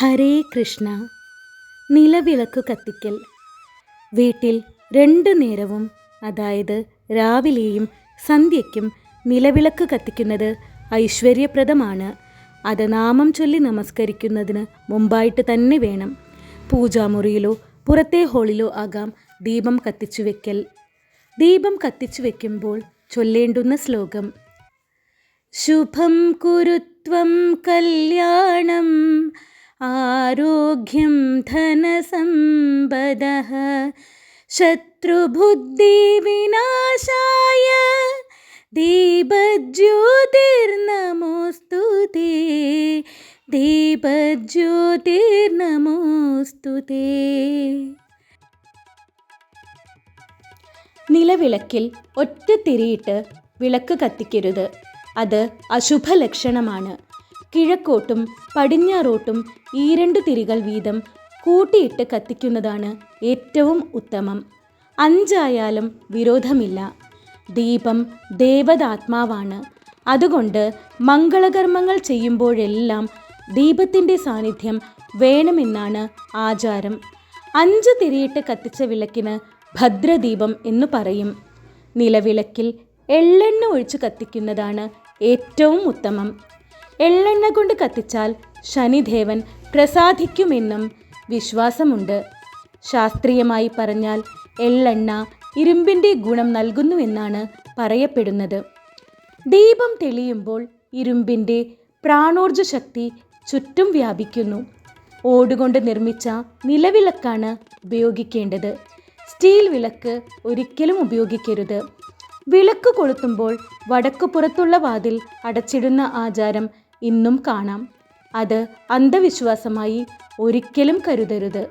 ഹരേ കൃഷ്ണ. നിലവിളക്കു കത്തിക്കൽ. വീട്ടിൽ രണ്ടു നേരവും അതായത് രാവിലെയും സന്ധ്യയ്ക്കും നിലവിളക്ക് കത്തിക്കുന്നത് ഐശ്വര്യപ്രദമാണ്. അത് നാമം ചൊല്ലി നമസ്കരിക്കുന്നതിന് മുമ്പായിട്ട് തന്നെ വേണം. പൂജാമുറിയിലോ പുറത്തെ ഹോളിലോ ആകാം ദീപം കത്തിച്ചു വെക്കൽ. ദീപം കത്തിച്ചു വെക്കുമ്പോൾ ചൊല്ലേണ്ടുന്ന ശ്ലോകം. ശുഭം കുരുത്വം കല്യാണം. ആരോഗ്യം ധനസമ്പദ. ശത്രുബുദ്ധിവിനാശായ ദീപജ്യോതിർനമോസ്തു ദീപജ്യോതിർനമോസ്തു നിലവിളക്കിൽ ഒറ്റ തിരിയിട്ട് വിളക്ക് കത്തിക്കരുത്. അത് അശുഭലക്ഷണമാണ്. കിഴക്കോട്ടും പടിഞ്ഞാറോട്ടും ഈ രണ്ട് തിരികൾ വീതം കൂട്ടിയിട്ട് കത്തിക്കുന്നതാണ് ഏറ്റവും ഉത്തമം. അഞ്ചായാലും വിരോധമില്ല. ദീപം ദേവതാത്മാവാണ്. അതുകൊണ്ട് മംഗളകർമ്മങ്ങൾ ചെയ്യുമ്പോഴെല്ലാം ദീപത്തിന്റെ സാന്നിധ്യം വേണമെന്നാണ് ആചാരം. അഞ്ച് തിരിയിട്ട് കത്തിച്ച വിളക്കിന് ഭദ്രദീപം എന്നു പറയും. നിലവിളക്കിൽ എള്ളെണ്ണ ഒഴിച്ച് കത്തിക്കുന്നതാണ് ഏറ്റവും ഉത്തമം. എള്ളെണ്ണ കൊണ്ട് കത്തിച്ചാൽ ശനിദേവൻ പ്രസാദിക്കുമെന്നും വിശ്വാസമുണ്ട്. ശാസ്ത്രീയമായി പറഞ്ഞാൽ എള്ളെണ്ണ ഇരുമ്പിന്റെ ഗുണം നൽകുന്നുവെന്നാണ് പറയപ്പെടുന്നത്. ദീപം തെളിയുമ്പോൾ ഇരുമ്പിന്റെ പ്രാണോർജ ശക്തി ചുറ്റും വ്യാപിക്കുന്നു. ഓടുകൊണ്ട് നിർമ്മിച്ച നിലവിളക്കാണ് ഉപയോഗിക്കേണ്ടത്. സ്റ്റീൽ വിളക്ക് ഒരിക്കലും ഉപയോഗിക്കരുത്. വിളക്ക് കൊളുത്തുമ്പോൾ വടക്കു പുറത്തുള്ള വാതിൽ അടച്ചിടുന്ന ആചാരം ഇന്നും കാണാം. അത് അന്ധവിശ്വാസമായി ഒരിക്കലും കരുതരുത്.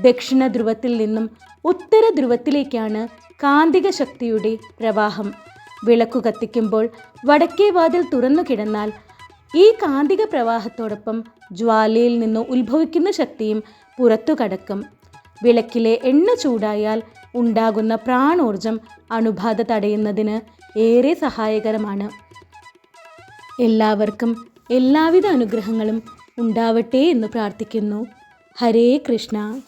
ദക്ഷിണ ധ്രുവത്തിൽ നിന്നും ഉത്തര ധ്രുവത്തിലേക്കാണ് കാന്തിക ശക്തിയുടെ പ്രവാഹം. വിളക്കു കത്തിക്കുമ്പോൾ വടക്കേ വാതിൽ തുറന്നു കിടന്നാൽ ഈ കാന്തിക പ്രവാഹത്തോടൊപ്പം ജ്വാലയിൽ നിന്ന് ഉത്ഭവിക്കുന്ന ശക്തിയും പുറത്തു കടക്കും. വിളക്കിലെ എണ്ണ ചൂടായാൽ ഉണ്ടാകുന്ന പ്രാണോർജം അണുബാധ തടയുന്നതിന് ഏറെ സഹായകരമാണ്. എല്ലാവർക്കും എല്ലാവിധ അനുഗ്രഹങ്ങളും ഉണ്ടാവട്ടെ എന്ന് പ്രാർത്ഥിക്കുന്നു. ഹരേ കൃഷ്ണ.